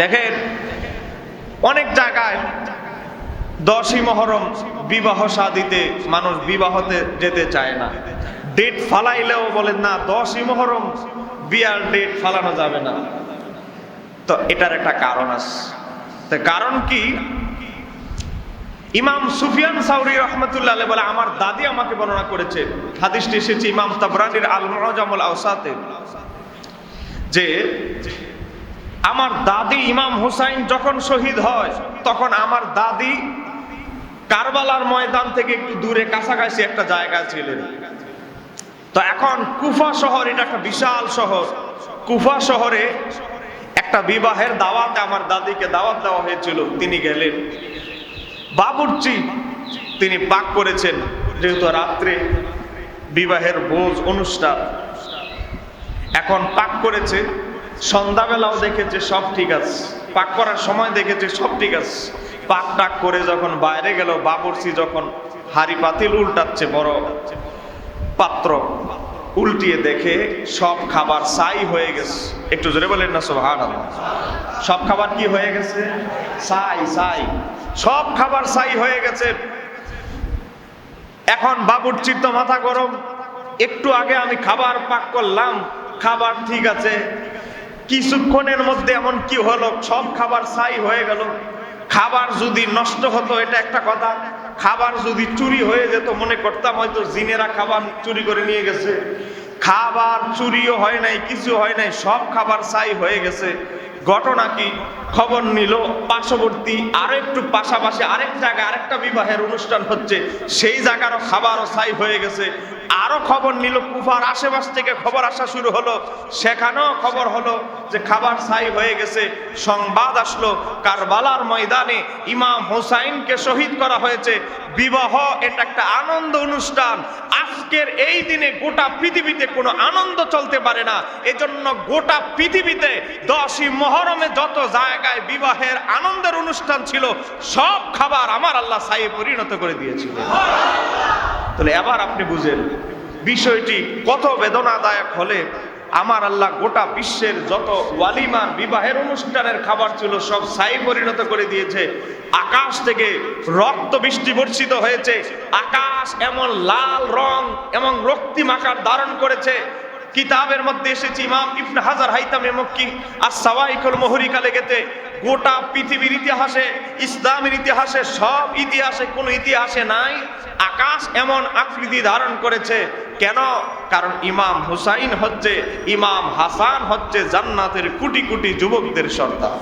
দেখেন, অনেক জায়গায় দশই মহরম বিবাহ সাদিতে মানুষ বিবাহতে যেতে চায় না। ডেট ফালাইলেও বলেন না, দশই মহরম বিয়ার ডেট ফালানো যাবে না। তো এটার একটা কারণ আছে। তো কারণ কি? ইমাম সুফিয়ান সাউরি রহমতুল্লাহ বলে, আমার দাদি আমাকে বর্ণনা করেছে, হাদিসটি এসেছে ইমাম তাবরানির আল মুআজামুল আওসাতে, যে আমার দাদি ইমাম হুসাইন যখন শহীদ হয়, তখন আমার দাদি কারবালার ময়দান থেকে একটু দূরে কাছাকাছি একটা জায়গা ছিলেন। তো এখন কুফা শহর, এটা একটা বিশাল শহর। কুফা শহরে একটা বিবাহের দাওয়াতে আমার দাদিকে দাওয়াত দেওয়া হয়েছিল, তিনি গেলেন। বাবুর্চি, তিনি পাক করেছেন, যেহেতু রাত্রে বিবাহের ভোজ অনুষ্ঠান। এখন পাক করেছে। সন্ধ্যাবেলাও দেখেছে সব ঠিক আছে। পাক করার সময় দেখেছে সব ঠিক আছে। পাক টাক করে যখন বাইরে গেল বাবুর্চি যখন হাড়ি পাতিল উল্টাচ্ছে বড় পাত্র, উল্টিয়ে দেখে সব খাবার সাই হয়ে গেছে। একটু জোরে বলেন না সোহান সব খাবার কি হয়ে গেছে? সাই সাই সব খাবার সাই হয়ে গেছে। এখন বাবুর্চির তো মাথা গরম। একটু আগে আমি খাবার পাক করলাম, খাবার ঠিক আছে। কিছুক্ষণের মধ্যে এমন কি হলো? সব খাবার ছাই হয়ে গেল। খাবার যদি নষ্ট হতো, এটা একটা কথা। খাবার যদি চুরি হয়ে যেত, মনে করতাম হয়তো জিনেরা খাবার চুরি করে নিয়ে গেছে। খাবার চুরিও হয় নাই, কিছু হয় নাই, সব খাবার ছাই হয়ে গেছে। ঘটনা কি? খবর নিল, পার্শ্ববর্তী আরও একটু পাশাপাশি আরেক জায়গায় আরেকটা বিবাহের অনুষ্ঠান হচ্ছে। সেই জায়গারও খাবারও ছাই হয়ে গেছে। আরও খবর নিল, কুফার আশেপাশ থেকে খবর আসা শুরু হলো। সেখানেও খবর হলো যে খাবার ছাই হয়ে গেছে। সংবাদ আসলো, কারবালার ময়দানে ইমাম হোসাইনকে শহীদ করা হয়েছে। বিবাহ, এটা একটা আনন্দ অনুষ্ঠান। আজকের এই দিনে গোটা পৃথিবীতে কোনো আনন্দ চলতে পারে না। এজন্য গোটা পৃথিবীতে দশই মহরমে যত জায়গায় বিবাহের আনন্দের অনুষ্ঠান ছিল, সব খাবার আমার আল্লাহ সাই পরিণত করে দিয়েছিল। তাহলে এবার আপনি বুঝেন, বিষয়টি কত বেদনাদায়ক হলে আমার আল্লাহ গোটা বিশ্বের যত ওয়ালিমার বিবাহের অনুষ্ঠানের খাবার ছিল, সব সাই পরিণত করে দিয়েছে। আকাশ থেকে রক্ত বৃষ্টি বর্ষিত হয়েছে। আকাশ এমন লাল রং এবং রক্তিম আকার ধারণ করেছে। কিতাবের মধ্যে এসেছে ইমাম ইবনে হাজার হাইতামে মক্কি, আর সাওয়াইকুল মহরিকা লেগেতে গোটা পৃথিবীর ইতিহাসে, ইসলামের ইতিহাসে, সব ইতিহাসে, কোনো ইতিহাসে নাই, আকাশ এমন আকৃতি ধারণ করেছে। কেন? কারণ ইমাম হুসাইন হচ্ছে, ইমাম হাসান হচ্ছে জান্নাতের কোটি কোটি যুবকদের সর্দার